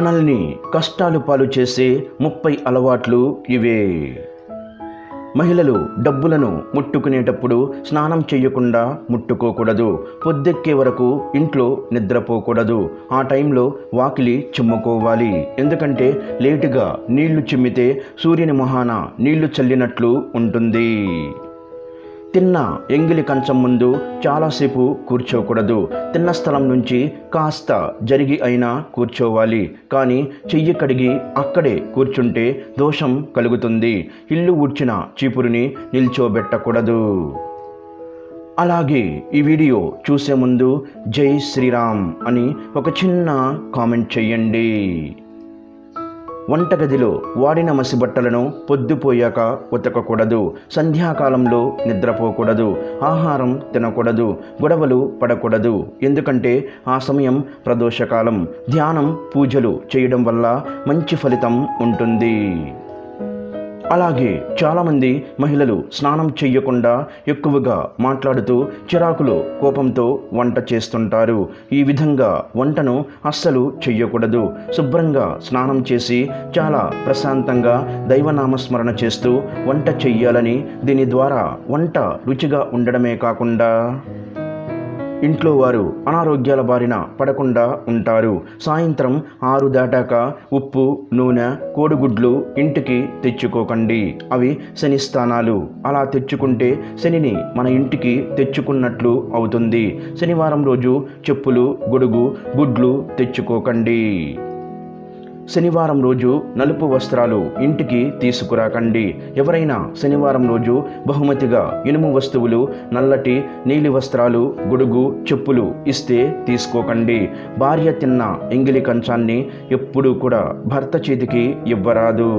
మనల్ని కష్టాలు పాలు చేసే ముప్పై అలవాట్లు ఇవే. మహిళలు డబ్బులను ముట్టుకునేటప్పుడు స్నానం చేయకుండా ముట్టుకోకూడదు. పొద్దెక్కే వరకు ఇంట్లో నిద్రపోకూడదు. ఆ టైంలో వాకిలి చిమ్ముకోవాలి. ఎందుకంటే లేటుగా నీళ్ళు చిమ్మితే సూర్యుని మొహాన నీళ్ళు చల్లినట్లు ఉంటుంది. తిన్న ఎంగిలి కంచం ముందు చాలాసేపు కూర్చోకూడదు. తిన్న స్థలం నుంచి కాస్త జరిగి అయినా కూర్చోవాలి. కానీ చెయ్యి కడిగి అక్కడే కూర్చుంటే దోషం కలుగుతుంది. ఇల్లు ఊడ్చిన చీపురుని నిల్చోబెట్టకూడదు. అలాగే ఈ వీడియో చూసే ముందు జై శ్రీరామ్ అని ఒక చిన్న కామెంట్ చెయ్యండి. వంటగదిలో వాడిన మసిబట్టలను పొద్దుపోయాక ఉతకకూడదు. సంధ్యాకాలంలో నిద్రపోకూడదు. ఆహారం తినకూడదు. గొడవలు పడకూడదు. ఎందుకంటే ఆ సమయం ప్రదోషకాలం. ధ్యానం పూజలు చేయడం వల్ల మంచి ఫలితం ఉంటుంది. అలాగే చాలామంది మహిళలు స్నానం చెయ్యకుండా ఎక్కువగా మాట్లాడుతూ చిరాకులు కోపంతో వంట చేస్తుంటారు. ఈ విధంగా వంటను అస్సలు చెయ్యకూడదు. శుభ్రంగా స్నానం చేసి చాలా ప్రశాంతంగా దైవనామస్మరణ చేస్తూ వంట చెయ్యాలని దీని ద్వారా వంట రుచిగా ఉండడమే కాకుండా ఇంట్లో వారు అనారోగ్యాల బారిన పడకుండా ఉంటారు. సాయంత్రం ఆరు దాటాక ఉప్పు నూనె కోడిగుడ్లు ఇంటికి తెచ్చుకోకండి. అవి శని స్థానాలు అలా తెచ్చుకుంటే శనిని మన ఇంటికి తెచ్చుకున్నట్లు అవుతుంది. శనివారం రోజు చెప్పులు గొడుగు గుడ్లు తెచ్చుకోకండి. శనివారం రోజు నలుపు వస్త్రాలు ఇంటికి తీసుకురాకండి. ఎవరైనా శనివారం రోజు బహుమతిగా ఇనుము వస్తువులు నల్లటి నీలి వస్త్రాలు గొడుగు చెప్పులు ఇస్తే తీసుకోకండి. భార్య తిన్న ఎంగిలి కంచాన్ని ఎప్పుడూ కూడా భర్త చేతికి ఇవ్వరాదు.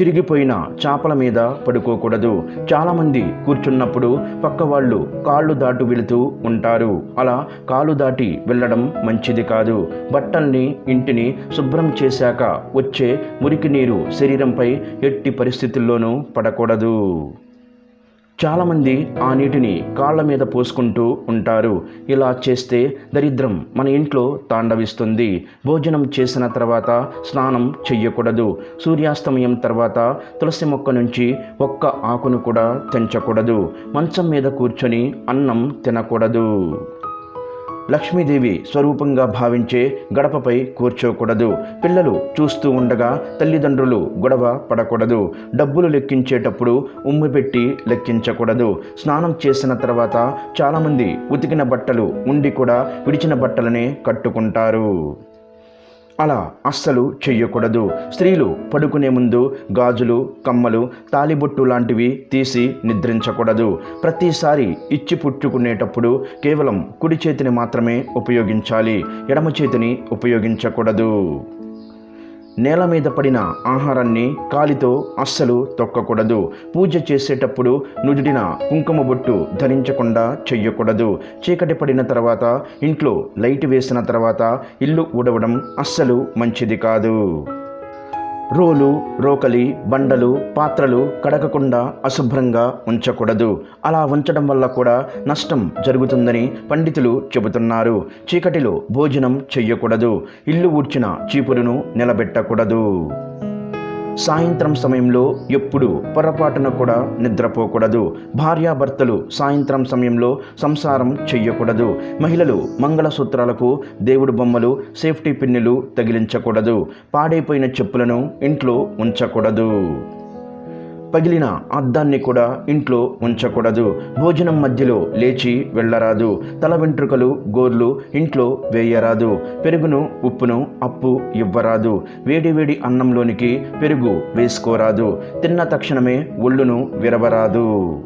చిరిగిపోయిన చాపల మీద పడుకోకూడదు. చాలామంది కూర్చున్నప్పుడు పక్క వాళ్ళు కాళ్ళు దాటు వెళుతూ ఉంటారు. అలా కాలు దాటి వెళ్ళడం మంచిది కాదు. బట్టల్ని ఇంటిని శుభ్రం చేశాక వచ్చే మురికి నీరు శరీరంపై ఎట్టి పరిస్థితుల్లోనూ పడకూడదు. చాలామంది ఆ నీటిని కాళ్ళ మీద పోసుకుంటూ ఉంటారు. ఇలా చేస్తే దరిద్రం మన ఇంట్లో తాండవిస్తుంది. భోజనం చేసిన తర్వాత స్నానం చెయ్యకూడదు. సూర్యాస్తమయం తర్వాత తులసి మొక్క నుంచి ఒక్క ఆకును కూడా తెంచకూడదు. మంచం మీద కూర్చొని అన్నం తినకూడదు. లక్ష్మీదేవి స్వరూపంగా భావించే గడపపై కూర్చోకూడదు. పిల్లలు చూస్తూ ఉండగా తల్లిదండ్రులు గొడవ పడకూడదు. డబ్బులు లెక్కించేటప్పుడు ఉమ్మి పెట్టి లెక్కించకూడదు. స్నానం చేసిన తర్వాత చాలామంది ఉతికిన బట్టలు ఉండి కూడా విడిచిన బట్టలనే కట్టుకుంటారు. అలా అస్సలు చెయ్యకూడదు. స్త్రీలు పడుకునే ముందు గాజులు కమ్మలు తాలిబొట్టు లాంటివి తీసి నిద్రించకూడదు. ప్రతిసారి ఇచ్చి పుచ్చుకునేటప్పుడు కేవలం కుడి చేతిని మాత్రమే ఉపయోగించాలి. ఎడమ చేతిని ఉపయోగించకూడదు. నేల మీద పడిన ఆహారాన్ని కాలితో అస్సలు తొక్కకూడదు. పూజ చేసేటప్పుడు నుదుటిన కుంకుమ బొట్టు ధరించకుండా చెయ్యకూడదు. చీకటి పడిన తర్వాత ఇంట్లో లైట్ వేసిన తర్వాత ఇల్లు ఊడవడం అస్సలు మంచిది కాదు. రోలు రోకలి బండలు పాత్రలు కడగకుండా అశుభ్రంగా ఉంచకూడదు. అలా ఉంచడం వల్ల కూడా నష్టం జరుగుతుందని పండితులు చెబుతున్నారు. చీకటిలో భోజనం చెయ్యకూడదు. ఇల్లు ఊడ్చిన చీపురును నిలబెట్టకూడదు. సాయంత్రం సమయంలో ఎప్పుడు పొరపాటున కూడా నిద్రపోకూడదు. భార్యాభర్తలు సాయంత్రం సమయంలో సంసారం చెయ్యకూడదు. మహిళలు మంగళసూత్రాలకు దేవుడు బొమ్మలు సేఫ్టీ పిన్నులు తగిలించకూడదు. పాడైపోయిన చెప్పులను ఇంట్లో ఉంచకూడదు. పగిలిన అద్దాన్ని కూడా ఇంట్లో ఉంచకూడదు. భోజనం మధ్యలో లేచి వెళ్ళరాదు. తల వెంట్రుకలు గోర్లు ఇంట్లో వేయరాదు. పెరుగును ఉప్పును అప్పు ఇవ్వరాదు. వేడి వేడి అన్నంలోనికి పెరుగు వేసుకోరాదు. తిన్న తక్షణమే ఒళ్ళును విరవరాదు.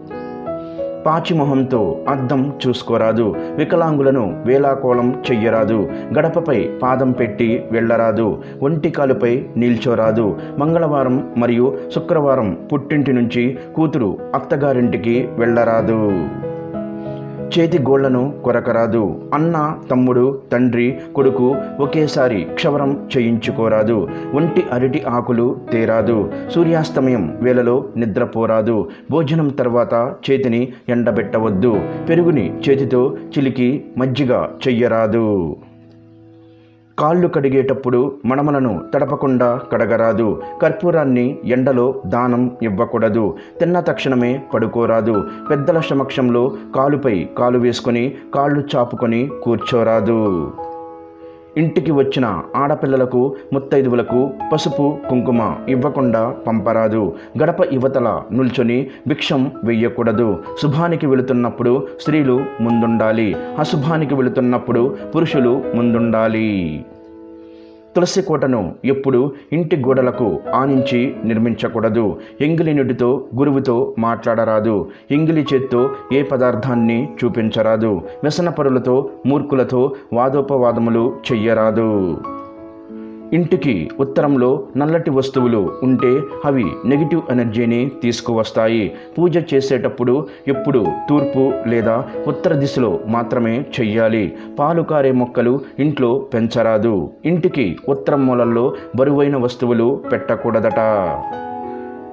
పాచిమొహంతో అద్దం చూసుకోరాదు. వికలాంగులను వేలాకోళం చెయ్యరాదు. గడపపై పాదం పెట్టి వెళ్ళరాదు. ఒంటికాలుపై నిల్చోరాదు. మంగళవారం మరియు శుక్రవారం పుట్టింటి నుంచి కూతురు అత్తగారింటికి వెళ్ళరాదు. చేతి గోళ్ళను కొరకరాదు. అన్న తమ్ముడు తండ్రి కొడుకు ఒకేసారి క్షవరం చేయించుకోరాదు. ఒంటి అరటి ఆకులు తేరాదు. సూర్యాస్తమయం వేళలో నిద్రపోరాదు. భోజనం తర్వాత చేతిని ఎండబెట్టవద్దు. పెరుగుని చేతితో చిలికి మజ్జిగ చెయ్యరాదు. కాళ్ళు కడిగేటప్పుడు మడమలను తడపకుండా కడగరాదు. కర్పూరాన్ని ఎండలో దానం ఇవ్వకూడదు. తిన్న తక్షణమే పడుకోరాదు. పెద్దల సమక్షంలో కాలుపై కాలు వేసుకొని కాళ్ళు చాపుకొని కూర్చోరాదు. ఇంటికి వచ్చిన ఆడపిల్లలకు ముత్తైదువులకు పసుపు కుంకుమ ఇవ్వకుండా పంపరాదు. గడప యువతల నిల్చొని భిక్షం వెయ్యకూడదు. శుభానికి వెళుతున్నప్పుడు స్త్రీలు ముందుండాలి. అశుభానికి వెళుతున్నప్పుడు పురుషులు ముందుండాలి. తులసి కోటను ఎప్పుడు ఇంటి గోడలకు ఆనించి నిర్మించకూడదు. ఎంగిలి నుడితో గురువుతో మాట్లాడరాదు. ఎంగిలి చేత్తో ఏ పదార్థాన్ని చూపించరాదు. వ్యసనపరులతో మూర్ఖులతో వాదోపవాదములు చెయ్యరాదు. ఇంటికి ఉత్తరంలో నల్లటి వస్తువులు ఉంటే అవి నెగిటివ్ ఎనర్జీని తీసుకువస్తాయి. పూజ చేసేటప్పుడు ఎప్పుడు తూర్పు లేదా ఉత్తర దిశలో మాత్రమే చెయ్యాలి. పాలు కారే మొక్కలు ఇంట్లో పెంచరాదు. ఇంటికి ఉత్తరం మూలల్లో బరువైన వస్తువులు పెట్టకూడదట.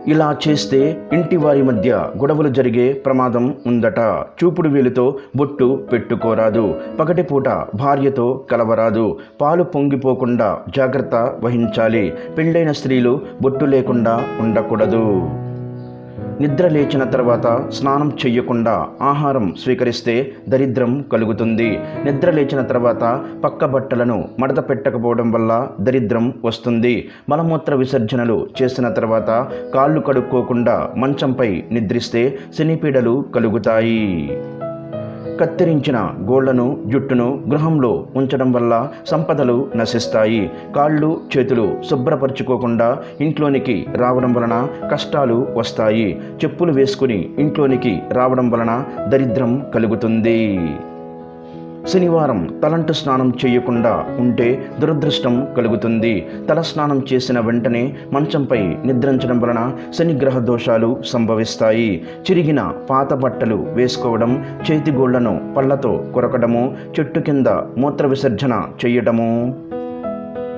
ఇలా చేస్తే ఇంటి వారి మధ్య గొడవలు జరిగే ప్రమాదం ఉందట. చూపుడు వేలుతో బొట్టు పెట్టుకోరాదు. పగటిపూట భార్యతో కలవరాదు. పాలు పొంగిపోకుండా జాగ్రత్త వహించాలి. పెళ్ళైన స్త్రీలు బొట్టు లేకుండా ఉండకూడదు. నిద్ర లేచిన తర్వాత స్నానం చెయ్యకుండా ఆహారం స్వీకరిస్తే దరిద్రం కలుగుతుంది. నిద్ర లేచిన తర్వాత పక్క బట్టలను మడత పెట్టకపోవడం వల్ల దరిద్రం వస్తుంది. మలమూత్ర విసర్జనలు చేసిన తర్వాత కాళ్ళు కడుక్కోకుండా మంచంపై నిద్రిస్తే శనిపీడలు కలుగుతాయి. కత్తిరించిన గోళ్ళను జుట్టును గృహంలో ఉంచడం వల్ల సంపదలు నశిస్తాయి. కాళ్ళు చేతులు శుభ్రపరచుకోకుండా ఇంట్లోనికి రావడం వలన కష్టాలు వస్తాయి. చెప్పులు వేసుకుని ఇంట్లోనికి రావడం వలన దరిద్రం కలుగుతుంది. శనివారం తలంటు స్నానం చేయకుండా ఉంటే దురదృష్టం కలుగుతుంది. తల స్నానం చేసిన వెంటనే మంచంపై నిద్రించడం వలన శనిగ్రహ దోషాలు సంభవిస్తాయి. చిరిగిన పాత బట్టలు వేసుకోవడం చేతిగోళ్ళను పళ్ళతో కొరకడము చెట్టు కింద మూత్ర విసర్జన చేయడము.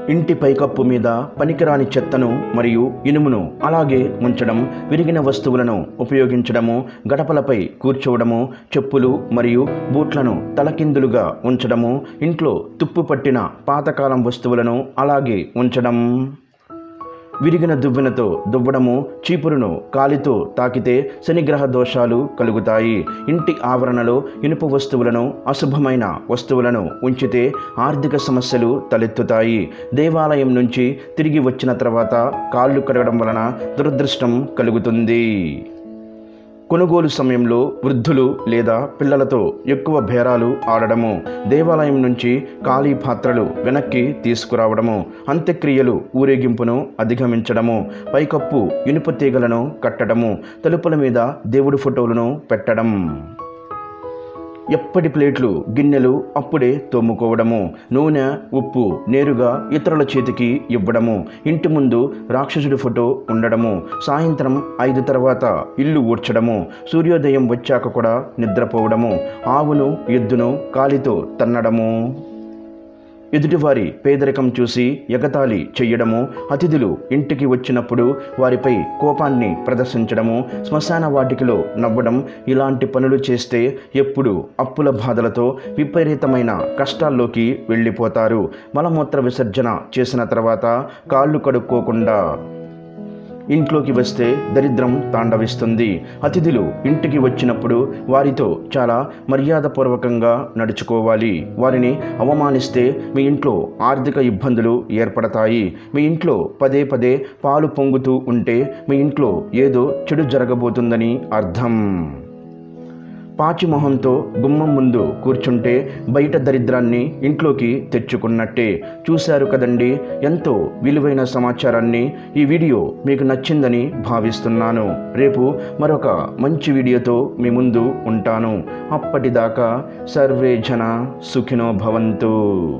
ఇంటి పైకప్పు మీద పనికిరాని చెత్తను మరియు ఇనుమును అలాగే ఉంచడం విరిగిన వస్తువులను ఉపయోగించడము గడపలపై కూర్చోవడము చెప్పులు మరియు బూట్లను తలకిందులుగా ఉంచడము ఇంట్లో తుప్పు పట్టిన పాతకాలం వస్తువులను అలాగే ఉంచడం. విరిగిన దువ్వెనతో దువ్వడము చీపురును కాలితో తాకితే శనిగ్రహ దోషాలు కలుగుతాయి. ఇంటి ఆవరణలో ఇనుప వస్తువులను అశుభమైన వస్తువులను ఉంచితే ఆర్థిక సమస్యలు తలెత్తుతాయి. దేవాలయం నుంచి తిరిగి వచ్చిన తర్వాత కాళ్ళు కడగడం వలన దురదృష్టం కలుగుతుంది. కొనుగోలు సమయంలో వృద్ధులు లేదా పిల్లలతో ఎక్కువ బేరాలు ఆడడము దేవాలయం నుంచి ఖాళీ పాత్రలు వెనక్కి తీసుకురావడము అంత్యక్రియలు ఊరేగింపును అధిగమించడము పైకప్పు ఇనుప తీగలను కట్టడము తలుపుల మీద దేవుడి ఫోటోలను పెట్టడం. ఎప్పటి ప్లేట్లు గిన్నెలు అప్పుడే తోముకోవడము నూనె ఉప్పు నేరుగా ఇతరుల చేతికి ఇవ్వడము ఇంటి ముందు రాక్షసుడి ఫోటో ఉండడము సాయంత్రం ఐదు తర్వాత ఇల్లు ఊడ్చడము సూర్యోదయం వచ్చాక కూడా నిద్రపోవడము ఆవును ఎద్దును కాలితో తన్నడము. ఎదుటివారి పేదరికం చూసి ఎగతాళి చెయ్యడము అతిథులు ఇంటికి వచ్చినప్పుడు వారిపై కోపాన్ని ప్రదర్శించడము శ్మశాన వాటికలో నవ్వడం ఇలాంటి పనులు చేస్తే ఎప్పుడు అప్పుల బాధలతో విపరీతమైన కష్టాల్లోకి వెళ్ళిపోతారు. మలమూత్ర విసర్జన చేసిన తర్వాత కాళ్ళు కడుక్కోకుండా ఇంట్లోకి వస్తే దరిద్రం తాండవిస్తుంది. అతిథులు ఇంటికి వచ్చినప్పుడు వారితో చాలా మర్యాదపూర్వకంగా నడుచుకోవాలి. వారిని అవమానిస్తే మీ ఇంట్లో ఆర్థిక ఇబ్బందులు ఏర్పడతాయి. మీ ఇంట్లో పదే పదే పాలు పొంగుతూ ఉంటే మీ ఇంట్లో ఏదో చెడు జరగబోతుందని అర్థం. పాచి మొహంతో గుమ్మం ముందు కూర్చుంటే బయట దరిద్రాన్ని ఇంట్లోకి తెచ్చుకున్నట్టే. చూశారు కదండి ఎంతో విలువైన సమాచారాన్ని. ఈ వీడియో మీకు నచ్చిందని భావిస్తున్నాను. రేపు మరొక మంచి వీడియోతో మీ ముందు ఉంటాను. అప్పటిదాకా సర్వే జన సుఖినో భవంతు.